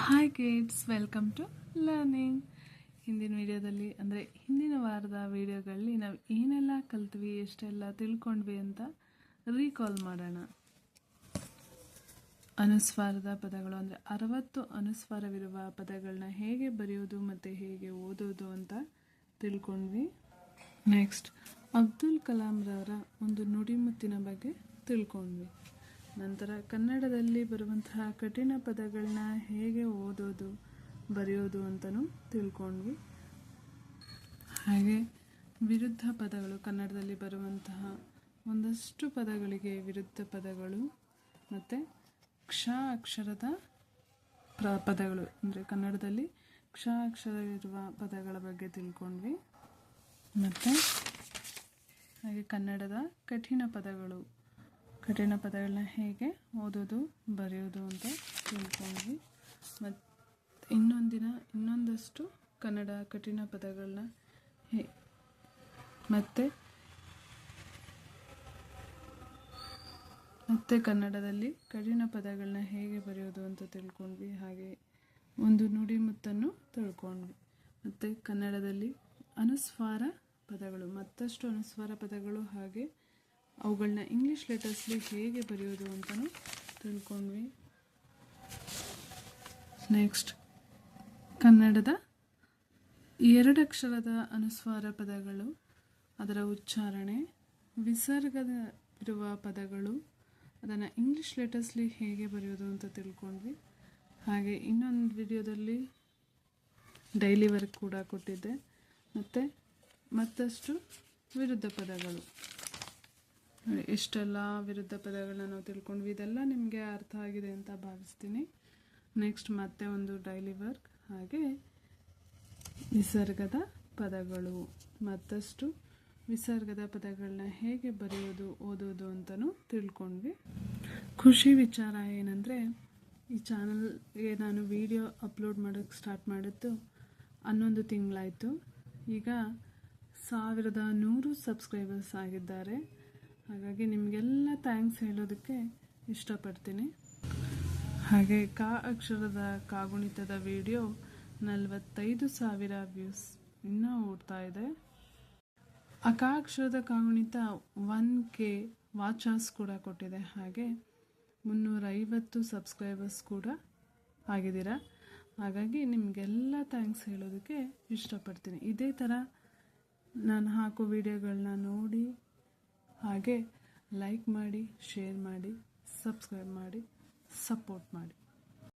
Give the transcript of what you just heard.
Hi kids welcome to learning ಹಿಂದಿನ ವಿಡಿಯೋದಲ್ಲಿ, ಅಂದರೆ ಹಿಂದಿನ ವಾರದ ವಿಡಿಯೋಗಳಲ್ಲಿ ನಾವು ಏನೆಲ್ಲ ಕಲ್ತ್ವಿ, ಎಷ್ಟೆಲ್ಲ ತಿಳ್ಕೊಂಡ್ವಿ ಅಂತ ರೀಕಾಲ್ ಮಾಡೋಣ. ಅನುಸ್ವಾರದ ಪದಗಳು, ಅಂದರೆ ಅರವತ್ತು ಅನುಸ್ವಾರವಿರುವ ಪದಗಳನ್ನ ಹೇಗೆ ಬರೆಯೋದು ಮತ್ತು ಹೇಗೆ ಓದೋದು ಅಂತ ತಿಳ್ಕೊಂಡ್ವಿ. ನೆಕ್ಸ್ಟ್ ಅಬ್ದುಲ್ ಕಲಾಂರವರ ಒಂದು ನುಡಿಮುತ್ತಿನ ಬಗ್ಗೆ ತಿಳ್ಕೊಂಡ್ವಿ. ನಂತರ ಕನ್ನಡದಲ್ಲಿ ಬರುವಂತಹ ಕಠಿಣ ಪದಗಳನ್ನ ಹೇಗೆ ಓದೋದು, ಬರೆಯೋದು ಅಂತಲೂ ತಿಳ್ಕೊಂಡ್ವಿ. ಹಾಗೆ ವಿರುದ್ಧ ಪದಗಳು, ಕನ್ನಡದಲ್ಲಿ ಬರುವಂತಹ ಒಂದಷ್ಟು ಪದಗಳಿಗೆ ವಿರುದ್ಧ ಪದಗಳು ಮತ್ತು ಕ್ಷ ಅಕ್ಷರದ ಪ್ರ ಪದಗಳು, ಅಂದರೆ ಕನ್ನಡದಲ್ಲಿ ಕ್ಷ ಇರುವ ಪದಗಳ ಬಗ್ಗೆ ತಿಳ್ಕೊಂಡ್ವಿ. ಮತ್ತು ಹಾಗೆ ಕನ್ನಡದ ಕಠಿಣ ಪದಗಳು ಕಠಿಣ ಪದಗಳನ್ನ ಹೇಗೆ ಓದೋದು, ಬರೆಯೋದು ಅಂತ ತಿಳ್ಕೊಂಡ್ವಿ. ಮತ್ತು ಇನ್ನೊಂದಿನ ಇನ್ನೊಂದಷ್ಟು ಕನ್ನಡ ಕಠಿಣ ಪದಗಳನ್ನ ಹೇ ಮತ್ತು ಮತ್ತೆ ಕನ್ನಡದಲ್ಲಿ ಕಠಿಣ ಪದಗಳನ್ನ ಹೇಗೆ ಬರೆಯೋದು ಅಂತ ತಿಳ್ಕೊಂಡ್ವಿ. ಹಾಗೆ ಒಂದು ನುಡಿಮುತ್ತನ್ನು ತಿಳ್ಕೊಂಡ್ವಿ. ಮತ್ತು ಕನ್ನಡದಲ್ಲಿ ಅನುಸ್ವಾರ ಪದಗಳು, ಮತ್ತಷ್ಟು ಅನುಸ್ವಾರ ಪದಗಳು ಹಾಗೆ ಅವುಗಳನ್ನ ಇಂಗ್ಲೀಷ್ ಲೆಟರ್ಸ್ಲಿ ಹೇಗೆ ಬರೆಯೋದು ಅಂತಲೂ ತಿಳ್ಕೊಂಡ್ವಿ. ನೆಕ್ಸ್ಟ್ ಕನ್ನಡದ ಎರಡಕ್ಷರದ ಅನುಸ್ವಾರ ಪದಗಳು, ಅದರ ಉಚ್ಚಾರಣೆ, ವಿಸರ್ಗದ ಇರುವ ಪದಗಳು, ಅದನ್ನು ಇಂಗ್ಲೀಷ್ ಲೆಟರ್ಸ್ಲಿ ಹೇಗೆ ಬರೆಯೋದು ಅಂತ ತಿಳ್ಕೊಂಡ್ವಿ. ಹಾಗೆ ಇನ್ನೊಂದು ವಿಡಿಯೋದಲ್ಲಿ ಡೈಲಿ ವರ್ಕ್ ಕೂಡ ಕೊಟ್ಟಿದ್ದೆ. ಮತ್ತು ಮತ್ತಷ್ಟು ವಿರುದ್ಧ ಪದಗಳು. ಇಷ್ಟೆಲ್ಲ ವಿರುದ್ಧ ಪದಗಳನ್ನ ನಾವು ತಿಳ್ಕೊಂಡ್ವಿ. ಇದೆಲ್ಲ ನಿಮಗೆ ಅರ್ಥ ಆಗಿದೆ ಅಂತ ಭಾವಿಸ್ತೀನಿ. ನೆಕ್ಸ್ಟ್ ಮತ್ತೆ ಒಂದು ಡೈಲಿ ವರ್ಕ್ ಹಾಗೆ ನಿಸರ್ಗದ ಪದಗಳು. ಮತ್ತಷ್ಟು ವಿಸರ್ಗದ ಪದಗಳನ್ನ ಹೇಗೆ ಬರೆಯೋದು, ಓದೋದು ಅಂತಲೂ ತಿಳ್ಕೊಂಡ್ವಿ. ಖುಷಿ ವಿಚಾರ ಏನಂದರೆ, ಈ ಚಾನಲ್ಗೆ ನಾನು ವಿಡಿಯೋ ಅಪ್ಲೋಡ್ ಮಾಡೋಕ್ಕೆ ಸ್ಟಾರ್ಟ್ ಮಾಡಿದ್ದು ಹನ್ನೊಂದು ತಿಂಗಳಾಯಿತು. ಈಗ ಸಾವಿರದ ನೂರು ಸಬ್ಸ್ಕ್ರೈಬರ್ಸ್ ಆಗಿದ್ದಾರೆ. ಹಾಗಾಗಿ ನಿಮಗೆಲ್ಲ ಥ್ಯಾಂಕ್ಸ್ ಹೇಳೋದಕ್ಕೆ ಇಷ್ಟಪಡ್ತೀನಿ. ಹಾಗೆ ಕಾ ಅಕ್ಷರದ ಕಾಗುಣಿತದ ವಿಡಿಯೋ ನಲವತ್ತೈದು ಸಾವಿರ ವ್ಯೂಸ್ ಇನ್ನೂ ಓಡ್ತಾ ಇದೆ. ಆ ಕಾ ಅಕ್ಷರದ ಕಾಗುಣಿತ ಒನ್ ಕೆ ವಾಚರ್ಸ್ ಕೂಡ ಕೊಟ್ಟಿದೆ. ಹಾಗೆ ಮುನ್ನೂರೈವತ್ತು ಸಬ್ಸ್ಕ್ರೈಬರ್ಸ್ ಕೂಡ ಆಗಿದ್ದೀರಾ? ಹಾಗಾಗಿ ನಿಮಗೆಲ್ಲ ಥ್ಯಾಂಕ್ಸ್ ಹೇಳೋದಕ್ಕೆ ಇಷ್ಟಪಡ್ತೀನಿ. ಇದೇ ಥರ ನಾನು ಹಾಕೋ ವಿಡಿಯೋಗಳನ್ನ ನೋಡಿ ಹಾಗೆ ಲೈಕ್ ಮಾಡಿ ಶೇರ್ ಮಾಡಿ ಸಬ್ಸ್ಕ್ರೈಬ್ ಮಾಡಿ ಸಪೋರ್ಟ್ ಮಾಡಿ.